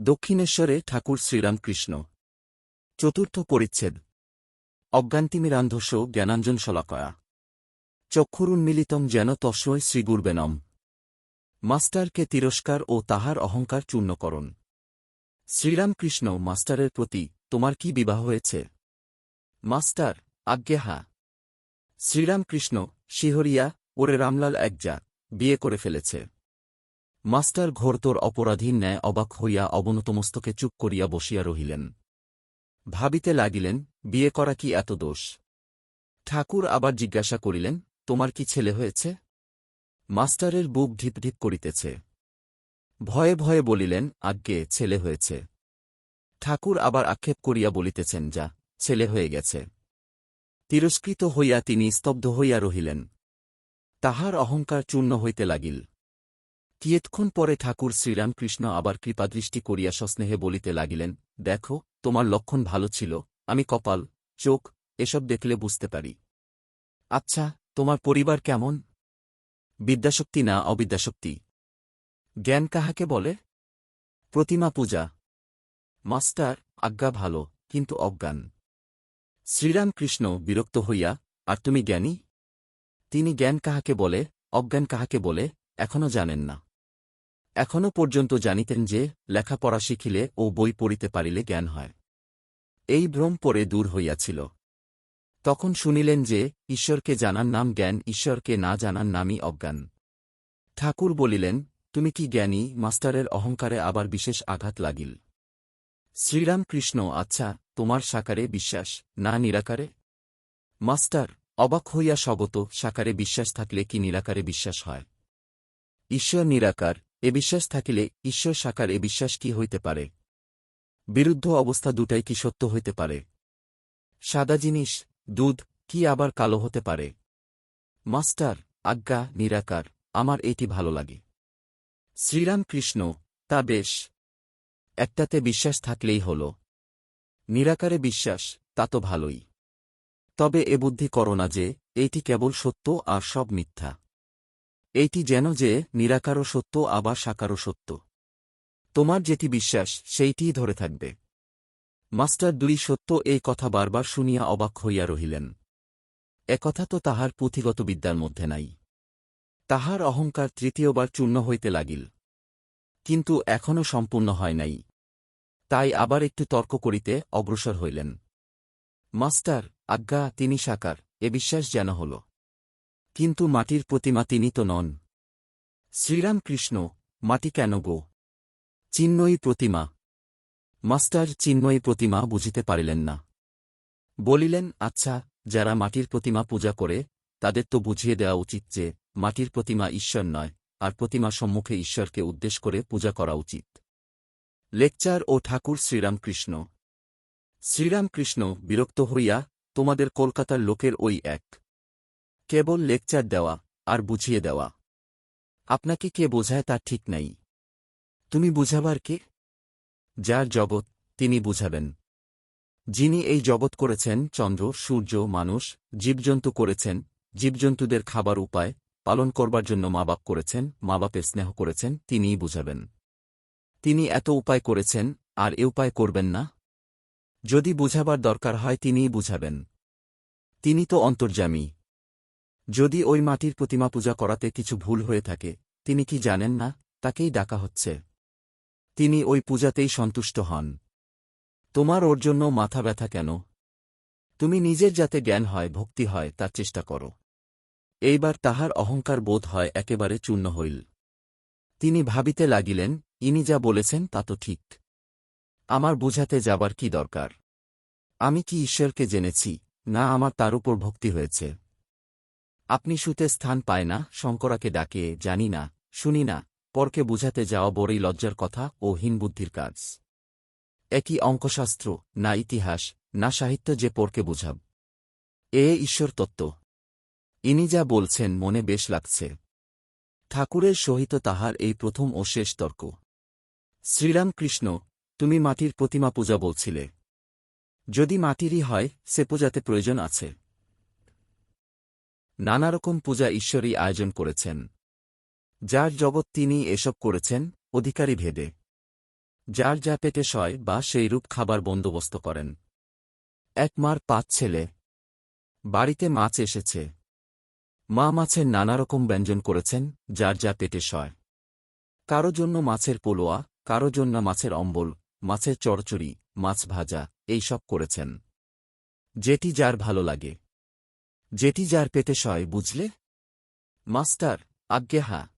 দক্ষিণেশ্বরে ঠাকুর শ্রীরামকৃষ্ণ। চতুর্থ পরিচ্ছেদ। অজ্ঞান্তিমিরান্ধস্য জ্ঞানাঞ্জন শলাকয়া। চক্ষুরুন্মিলিতং যেন তস্মৈ শ্রীগুর্বেনম। মাস্টারকে তিরস্কার ও তাহার অহংকার চূর্ণকরণ শ্রীরামকৃষ্ণ, মাস্টারের প্রতি তোমার কি বিবাহ হয়েছে? মাস্টার, আজ্ঞে হা। শ্রীরামকৃষ্ণ, শিহরিয়া, ওরে রামলাল একজা, বিয়ে করে ফেলেছে। মাস্টার ঘোরতর অপরাধীর ন্যায় অবাক হইয়া অবনতমস্তকে চুপ করিয়া বসিয়া রহিলেন। ভাবিতে লাগিলেন, বিয়ে করা কি এত দোষ? ঠাকুর আবার জিজ্ঞাসা করিলেন, তোমার কি ছেলে হয়েছে? মাস্টারের বুক ঢিপঢিপ করিতেছে। ভয়ে ভয়ে বলিলেন, আজ্ঞে, ছেলে হয়েছে। ঠাকুর আবার আক্ষেপ করিয়া বলিতেছেন, যা, ছেলে হয়ে গেছে। তিরস্কৃত হইয়া তিনি স্তব্ধ হইয়া রহিলেন। তাহার অহংকার চূর্ণ হইতে লাগিল। কিয়ৎক্ষণ পরে ঠাকুর শ্রীরামকৃষ্ণ আবার কৃপাদৃষ্টি করিয়া সস্নেহে বলিতে লাগিলেন, দেখো, তোমার লক্ষণ ভালো ছিল, আমি কপাল, চোখ, এসব দেখলে বুঝতে পারি। আচ্ছা তোমার পরিবার কেমন? বিদ্যাশক্তি না অবিদ্যাশক্তি। জ্ঞান কাহাকে বলে? প্রতিমা পূজা। মাস্টার, আজ্ঞা ভালো, কিন্তু অজ্ঞান। শ্রীরামকৃষ্ণ বিরক্ত হইয়া, আর তুমি জ্ঞানী? তিনি জ্ঞান কাহাকে বলে, অজ্ঞান কাহাকে বলে এখনও জানেন না। এখনও পর্যন্ত জানিতেন যে, লেখাপড়া শিখিলে ও বই পড়িতে পারিলে জ্ঞান হয়। এই ভ্রম পরে দূর হইয়াছিল। তখন শুনিলেন যে, ঈশ্বরকে জানার নাম জ্ঞান, ঈশ্বরকে না জানার নামই অজ্ঞান। ঠাকুর বলিলেন, তুমি কি জ্ঞানী, মাস্টারের অহংকারে আবার বিশেষ আঘাত লাগিল? শ্রীরামকৃষ্ণ আচ্ছা তোমার সাকারে বিশ্বাস, না নিরাকারে? মাস্টার, অবাক হইয়া স্বগত, সাকারে বিশ্বাস থাকলে কি নিরাকারে বিশ্বাস হয়? ঈশ্বর নিরাকার এ বিশ্বাস থাকিলে ঈশ্বর সাকার এ বিশ্বাস কি হইতে পারে? বিরুদ্ধ অবস্থা দুটাই কি সত্য হইতে পারে? সাদা জিনিস, দুধ, কি আবার কালো হতে পারে? মাস্টার, আজ্ঞা, নিরাকার, আমার এটি ভালো লাগে। শ্রীরামকৃষ্ণ, তা বেশ। একটাতে বিশ্বাস থাকলেই হল। নিরাকারে বিশ্বাস, তা তো ভালোই। তবে এ বুদ্ধি করো না যে এইটি কেবল সত্য আর সব মিথ্যা। এইটি যেন যে নিরাকারও সত্য, আবার সাকারও সত্য। তোমার যেটি বিশ্বাস, সেইটিই ধরে থাকবে। মাস্টার দুই সত্য এই কথা বারবার শুনিয়া অবাক হইয়া রহিলেন। একথা তো তাহার পুঁথিগত বিদ্যার মধ্যে নাই। তাহার অহংকার তৃতীয়বার চূর্ণ হইতে লাগিল। কিন্তু এখনও সম্পূর্ণ হয় নাই। তাই আবার একটু তর্ক করিতে অগ্রসর হইলেন। মাস্টার, আজ্ঞা, তিনি সাকার, এ বিশ্বাস যেন হল। কিন্তু মাটির প্রতিমা তিনি তো নন। শ্রীরামকৃষ্ণ, মাটি কেন গো? চিন্ময়ী প্রতিমা। মাস্টার চিন্ময়ী প্রতিমা বুঝিতে পারিলেন না। বলিলেন আচ্ছা যারা মাটির প্রতিমা পূজা করে, তাদের তো বুঝিয়ে দেওয়া উচিত যে, মাটির প্রতিমা ঈশ্বর নয়, আর প্রতিমা সম্মুখে ঈশ্বরকে উদ্দেশ করে পূজা করা উচিত। লেকচার ও ঠাকুর শ্রীরামকৃষ্ণ। শ্রীরামকৃষ্ণ, বিরক্ত হইয়া, তোমাদের কলকাতার লোকের ওই এক কেবল লেকচার দেওয়া আর বুঝিয়ে দেওয়া। আপনাকে কে বোঝায় তা ঠিক নাই। তুমি বুঝাবার কে? যার জগৎ তিনি বুঝাবেন। যিনি এই জগৎ করেছেন, চন্দ্র, সূর্য, মানুষ, জীবজন্তু করেছেন, জীবজন্তুদের খাবার উপায় পালন করবার জন্য মা বাপ করেছেন, মা বাপের স্নেহ করেছেন, তিনিই বুঝাবেন। তিনি এত উপায় করেছেন, আর এ উপায় করবেন না। যদি বুঝাবার দরকার হয়, তিনিই বুঝাবেন। তিনি তো অন্তর্যামী। যদি ওই মাটির প্রতিমা পূজা করাতে কিছু ভুল হয়ে থাকে, তিনি কি জানেন না? তাকেই ডাকা হচ্ছে। তিনি ওই পূজাতেই সন্তুষ্ট হন। তোমার ওর জন্য মাথা ব্যথা কেন? তুমি নিজের যাতে জ্ঞান হয়, ভক্তি হয়, তার চেষ্টা করো। এইবার তাহার অহংকার বোধ হয় একেবারে চূর্ণ হইল। তিনি ভাবিতে লাগিলেন, ইনি যা বলেছেন তা তো ঠিক। আমার বুঝাতে যাবার কি দরকার? আমি কি ঈশ্বরকে জেনেছি? না আমার তার উপর ভক্তি হয়েছে। আপনি শুতে স্থান পায় না, শঙ্করাকে ডাকে, জানি না, শুনি না, পরকে বুঝাতে যাওয়া বড়ই লজ্জার কথা ও হীনবুদ্ধির কাজ। একই অঙ্কশাস্ত্র, না ইতিহাস, না সাহিত্য যে পরকে বুঝাব। এ ঈশ্বর তত্ত্ব। ইনি যা বলছেন মনে বেশ লাগছে। ঠাকুরের সহিত তাহার এই প্রথম ও শেষ তর্ক। শ্রীরামকৃষ্ণ, তুমি মাটির প্রতিমা পূজা বলছিলে। যদি মাটিরই হয়, সে পূজাতে প্রয়োজন আছে। নানারকম পূজা ঈশ্বরই আয়োজন করেছেন। যার জগৎ তিনি এসব করেছেন, অধিকারী ভেদে। যার যা পেটে সয়, বা সেইরূপ খাবার বন্দোবস্ত করেন। এক মার পাঁচ ছেলে। বাড়িতে মাছ এসেছে। মা মাছের নানারকম ব্যঞ্জন করেছেন, যার যা পেটে সয়। কারও জন্য মাছের পোলোয়া, কারও জন্য মাছের অম্বল, মাছের চড়চড়ি, মাছ ভাজা, এই সব করেছেন। যেটি যার ভালো লাগে। যেটি যার পেতে সয় বুঝলে? মাস্টার আজ্ঞে হা।